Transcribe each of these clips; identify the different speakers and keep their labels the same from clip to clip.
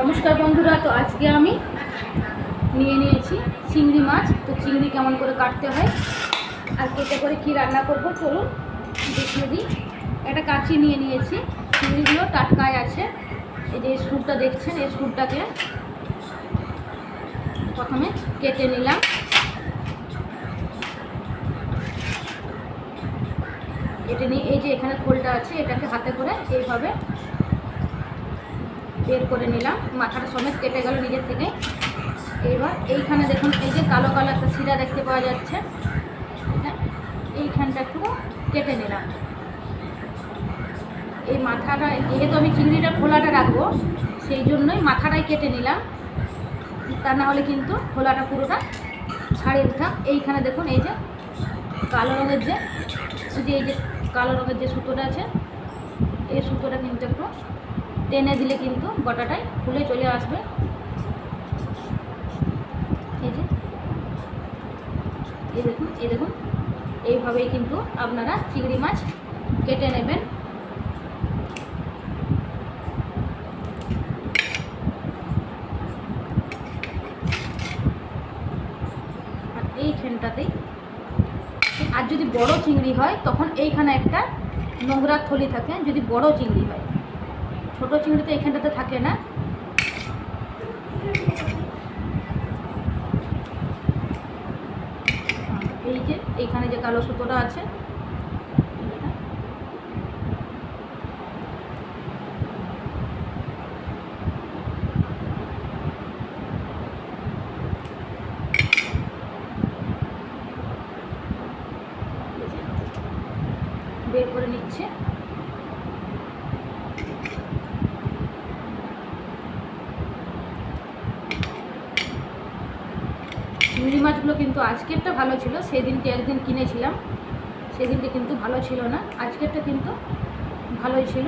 Speaker 1: নমস্কার বন্ধুরা, তো আজকে আমি নিয়ে নিয়েছি চিংড়ি মাছ। তো চিংড়ি কেমন করে কাটতে হয় আর কেটে করে কি রান্না করব চলুন দেখিয়ে দিই। একটা কাঁচি নিয়ে নিয়েছি। চিংড়িগুলো টাটকায় আছে। এই যে স্কুপটা দেখছেন, এই স্কুপটাকে প্রথমে কেটে নিলাম। কেটে নিয়ে এই যে এখানে খোলটা আছে, এটাকে হাতে করে এইভাবে বের করে নিলাম। মাথাটা সমেত কেটে গেল নিজের থেকে। এবার এইখানে দেখুন, এই যে কালো কালো একটা শিরা দেখতে পাওয়া যাচ্ছে। এইখানটা একটু কেটে নিলাম। এই মাথাটা, যেহেতু আমি চিংড়িটা খোলাটা রাখব, সেই জন্যই মাথাটাই কেটে নিলাম। তা না হলে কিন্তু খোলাটা পুরোটা ছাড়িয়ে দিতাম এইখানে দেখুন, এই যে কালো রঙের যে, এই যে কালো রঙের যে সুতোটা আছে, এই সুতোটা কিন্তু একটু টেনে দিলে কিন্তু গোটাটাই খুলে চলে আসবে। এই যে। এই দেখুন এই দেখুন। এইভাবেই কিন্তু আপনারা চিংড়ি মাছ কেটে নেবেন। এইখানটাতেই আর যদি বড় চিংড়ি হয়, তখন এইখানে একটা নোংরা থলি থাকে, যদি বড় চিংড়ি হয়। ছোট চিংড়ি তো এখানটাতে থাকে না। এই যে এখানে যে কালো সুতোটা আছে বের করে নিচ্ছে চিংড়ি মাছগুলো কিন্তু আজকেরটা ভালো ছিল, সেদিনকে একদিন কিনেছিলাম। সেদিনকে কিন্তু ভালো ছিল না, আজকেরটা কিন্তু ভালোই ছিল।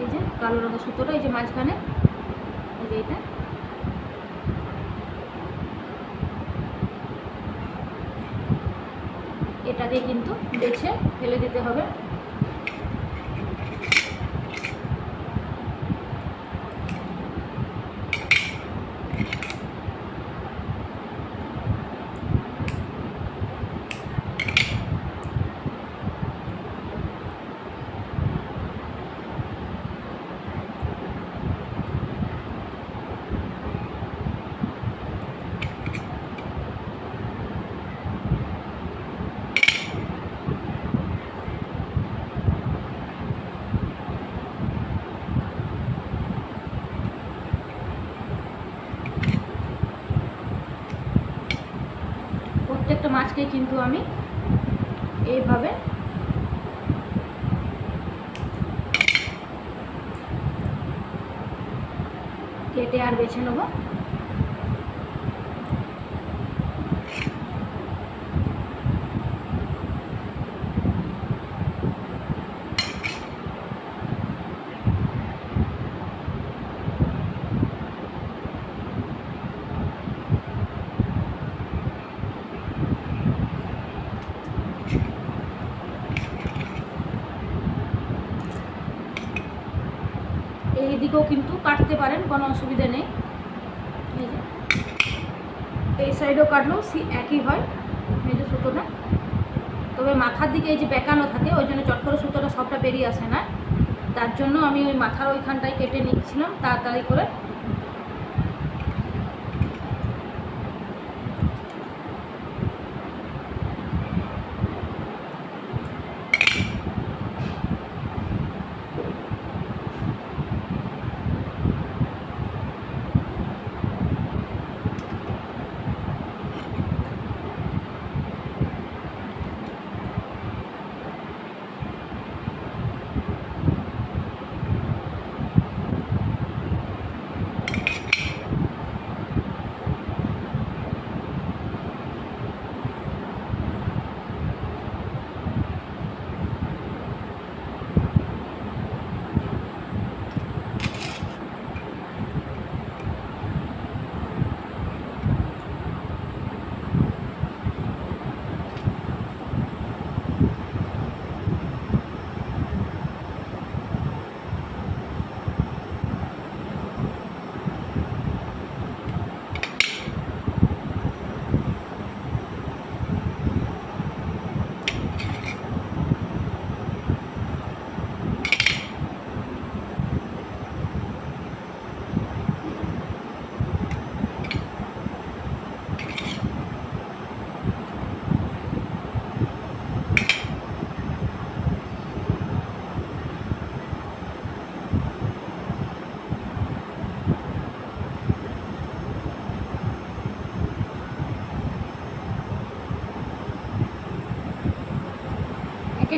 Speaker 1: এই যে কালো রঙের সুতোটা, এই যে মাঝখানে, এই যে এটা। দিয়ে কিন্তু বেছে ফেলে দিতে হবে প্রত্যেকটা মাছকে কিন্তু আমি এইভাবে কেটে আর বেছে নেব এই দিকেও কিন্তু কাটতে পারেন, কোনো অসুবিধা নেই। এই সাইডও কাটলেও সি একই হয়, এই যে সুতোটা। তবে মাথার দিকে এই যে বেঁকানো থাকে, ওই জন্য চট করে সুতোটা সবটা বেরিয়ে আসে না। তার জন্য আমি ওই মাথার ওইখানটায় কেটে নিচ্ছিলাম, তাড়াতাড়ি করে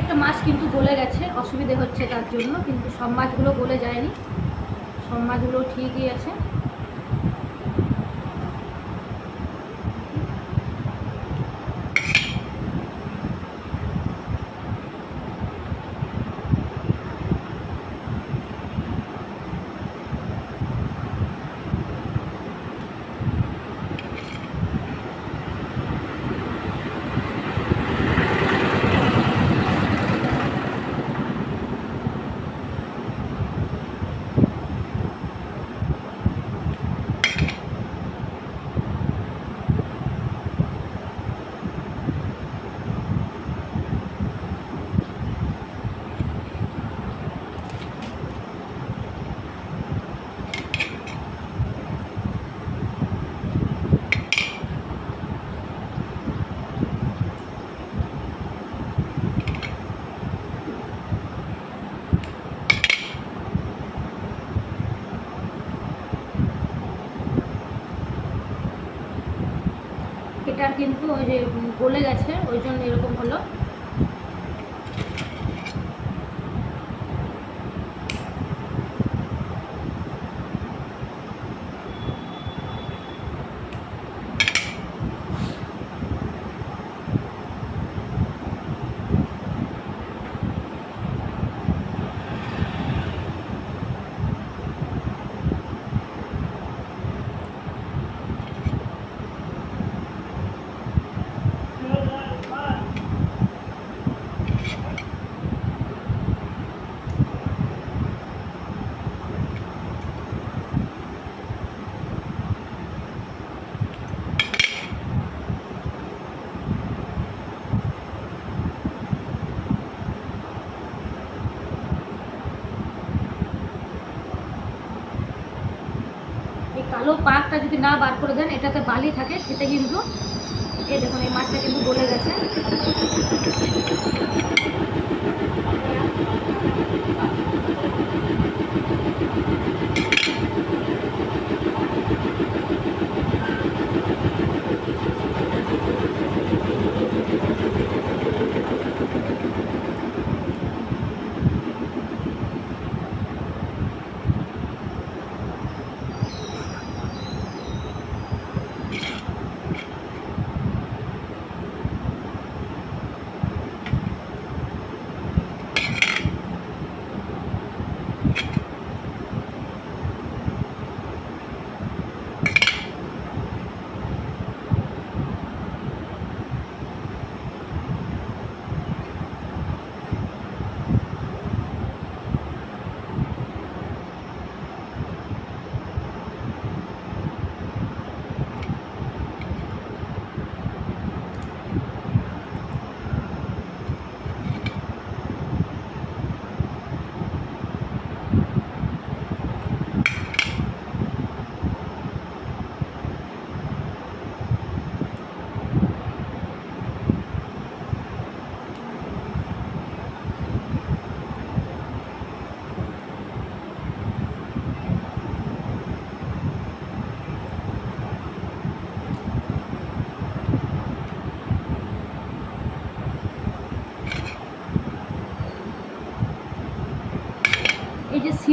Speaker 1: প্রত্যেকটা মাছ কিন্তু গলে গেছে, অসুবিধে হচ্ছে তার জন্য, কিন্তু সব মাছগুলো গলে যায়নি। সব মাছগুলো ঠিকই আছে। এটা কিন্তু ওই যে গলে গেছে ওই জন্য এরকম হলো। কালো পাকটা যদি না বার করে দেন, এটাতে বালি থাকে, সেটা কিন্তু এই দেখুন, এই মাছটা কিন্তু গলে গেছে। Thank যে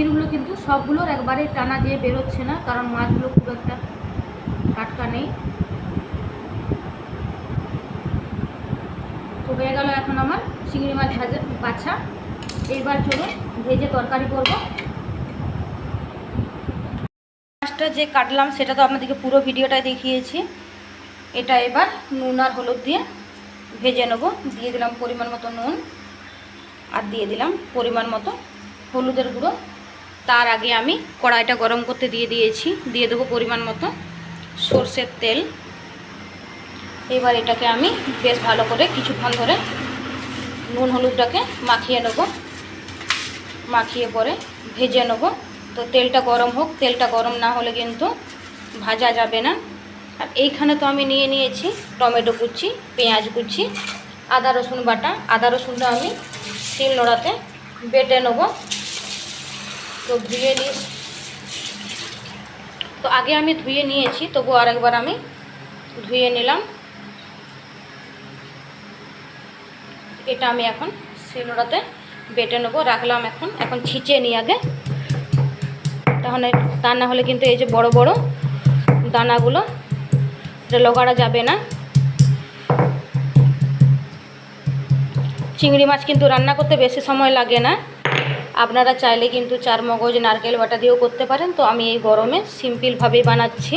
Speaker 1: শিরগুলো কিন্তু সবগুলোর একবারে টানা দিয়ে বেরোচ্ছে না, কারণ মাছগুলো খুব একটা টাটকা নেই। তো হয়ে গেল এখন আমার চিংড়ি মাছ ভাজা, বাছা। এইবার চলুন ভেজে তরকারি করব। মাছটা যে কাটলাম, সেটা তো আপনাদেরকে পুরো ভিডিওটাই দেখিয়েছি। এটা এবার নুন আর হলুদ দিয়ে ভেজে নেব। দিয়ে দিলাম পরিমাণ মতো নুন, আর দিয়ে দিলাম পরিমাণ মতো হলুদের গুঁড়ো। তার আগে আমি কড়াইটা গরম করতে দিয়ে দিয়েছি, দিয়ে দেবো পরিমাণ মতো সর্ষের তেল। এবার এটাকে আমি বেশ ভালো করে কিছুক্ষণ ধরে নুন হলুদটাকে মাখিয়ে নেব। মাখিয়ে পরে ভেজে নেব। তো তেলটা গরম হোক, তেলটা গরম না হলে কিন্তু ভাজা যাবে না। আর এইখানে তো আমি নিয়ে নিয়েছি টমেটো কুচি, পেঁয়াজ কুচি, আদা রসুন বাটা। আদা রসুনটা আমি শিল নোড়াতে বেটে নেব। তো ধুয়ে নিয়ে তো আগে আমি ধুয়ে নিয়েছি, তবু আরেকবার আমি ধুয়ে নিলাম। এটা আমি এখন শিলনোড়াতে বেটে নেব, রাখলাম এখন। এখন ছিঁচে নিই আগে। তাহলে তা না হলে কিন্তু এই যে বড় বড় দানাগুলো, এটা যাবে না। চিংড়ি মাছ কিন্তু রান্না করতে বেশি সময় লাগে না। আপনারা চাইলে কিন্তু চার মগজ নারকেল বাটা দিয়েও করতে পারেন। তো আমি এই গরমে সিম্পলভাবেই বানাচ্ছি।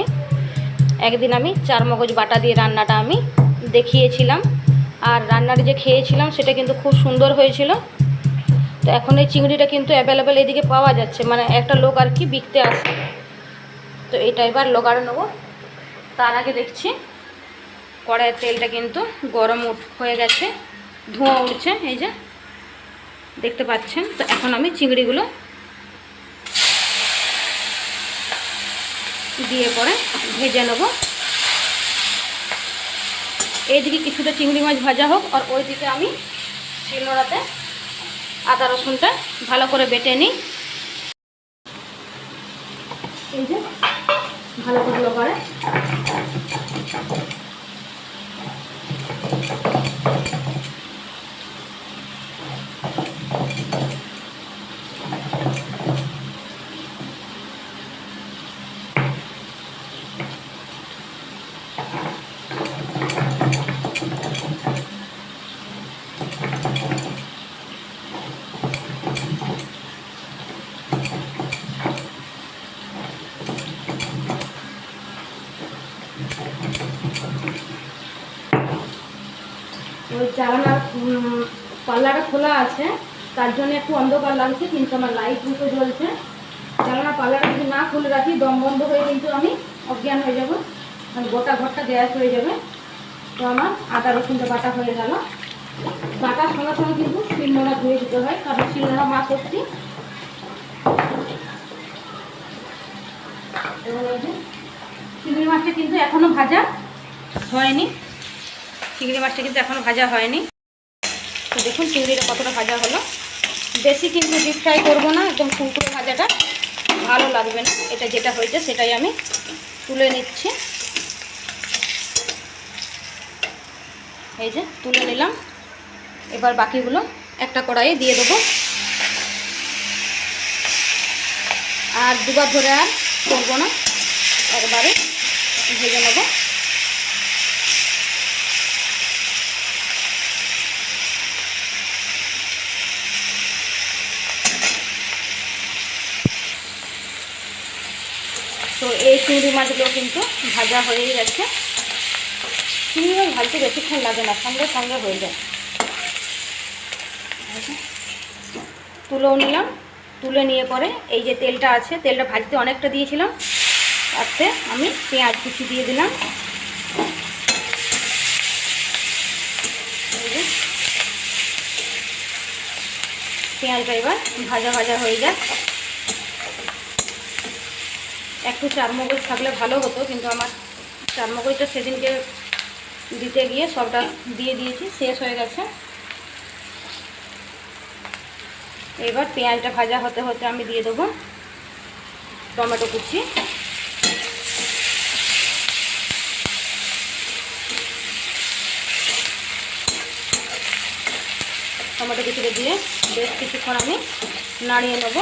Speaker 1: একদিন আমি চার মগজ বাটা দিয়ে রান্নাটা আমি দেখিয়েছিলাম। আর রান্নাটা যে খেয়েছিলাম সেটা কিন্তু খুব সুন্দর হয়েছিল। তো এখন এই চিংড়িটা কিন্তু অ্যাভেলেবেল এদিকে পাওয়া যাচ্ছে। মানে একটা লোক আর কি বিকতে আসে। তো এটা এবার লোকারে নেব। তার আগে দেখছি, কড়াইয়ের তেলটা কিন্তু গরম হয়ে গেছে। ধোঁয়া উঠছে, এই যে। দেখতে পাচ্ছেন? তো এখন আমি চিংড়িগুলো দিয়ে পরে ভেজে নেব। এইদিকে কিছুটা চিংড়ি মাছ ভাজা হোক আর ওইদিকে আমি শিলনোড়াতে আদা রসুনটা ভালো করে বেটে নিই। এই যে ভালো করে চালানার পাল্লাটা খোলা আছে, তার জন্য একটু অন্ধকার লাগছে, কিন্তু আমার লাইট দুটো জ্বলছে। চালানা পাল্লাটা যদি না খুলে রাখি, দম বন্ধ হয়ে কিন্তু আমি অজ্ঞান হয়ে যাব। আর গোটা ঘরটা গ্যাস হয়ে যাবে। তো আমার আদা, রসুনটা বাটা হয়ে গেল। বাটার সঙ্গে সঙ্গে কিন্তু শিলনোড়া ধুয়ে দিতে হয়, কারণ শিলনোড়া মা করছি চিংড়ি মাছটা কিন্তু এখনও ভাজা হয়নি। চিংড়ি মাছটা কিন্তু এখনও ভাজা হয়নি। তো দেখুন চিংড়িটা কতটা ভাজা হলো। বেশি কিন্তু ডিপ ফ্রাই করব না, একদম ফুলকুড়ো ভাজাটা ভালো লাগবে না। এটা যেটা হয়েছে সেটাই আমি তুলে নিচ্ছি। এই যে তুলে নিলাম। এবার বাকিগুলো একটা কড়াইয়ে দিয়ে দেবো। আর দুবার ধরে আর করব না। একবারে ভেজে নেব। এই চিংড়ি মাছগুলো কিন্তু ভাজা হয়ে গেছে। চিংড়ি মাছ ভাজতে বেশিক্ষণ লাগে না, সঙ্গে সঙ্গে হয়ে যায়। তুলেও নিলাম, তুলে নিয়ে পরে এই যে তেলটা আছে, তেলটা ভাজতে অনেকটা দিয়েছিলাম, তাতে আমি পেঁয়াজ কুচি দিয়ে দিলাম। পেঁয়াজটা এবার ভাজা ভাজা হয়ে যায় একটু চারমগজ থাকলে ভালো হতো, কিন্তু আমার চারমগজটা সেদিনকে দিতে গিয়ে সবটা দিয়ে দিয়েছি, শেষ হয়ে গেছে। এবার পেঁয়াজটা ভাজা হতে হতে আমি দিয়ে দেবো টমেটো কুচি। টমেটো কুচিটা দিয়ে বেশ কিছুক্ষণ আমি নাড়িয়ে নেব।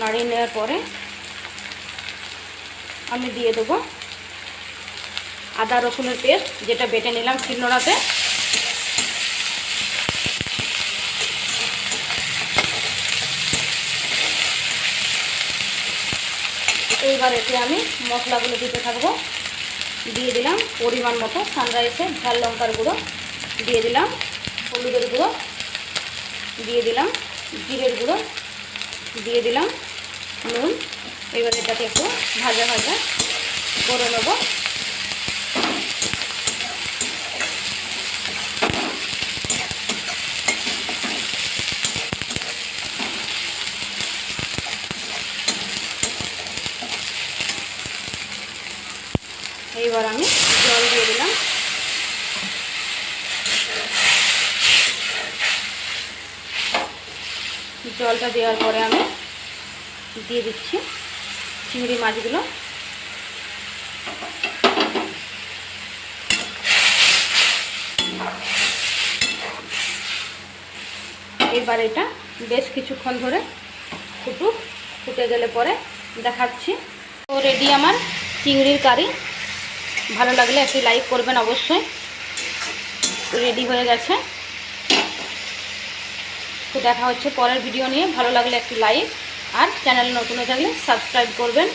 Speaker 1: নাড়িয়ে নেওয়ার পরে আমি দিয়ে দেবো আদা রসুনের পেস্ট, যেটা বেটে নিলাম শিলনোড়াতে। এইবার এতে আমি মশলাগুলো দিতে থাকব। দিয়ে দিলাম পরিমাণ মতো সানরাইসের ঝাল লঙ্কার গুঁড়ো। দিয়ে দিলাম হলুদের গুঁড়ো। দিয়ে দিলাম জিরের গুঁড়ো। দিয়ে দিলাম নুন। এবার এটাকে একটু ভাজা ভাজা করে নেব। এইবার আমি জল দিয়ে দিলাম। জলটা দেওয়ার পরে আমি দিয়ে দিচ্ছি চিংড়ি মাছগুলো। এবার এটা বেশ কিছুক্ষণ ধরে ফুটুক, ফুটে গেলে পরে দেখাচ্ছি। তো রেডি আমার চিংড়ির কারি। ভালো লাগলে একটি লাইক করবেন অবশ্যই। রেডি হয়ে গেছে। তো দেখা হচ্ছে পরের ভিডিও নিয়ে। ভালো লাগলে একটি লাইক আর চ্যানেল নতুন হয়ে থাকলে সাবস্ক্রাইব করবেন।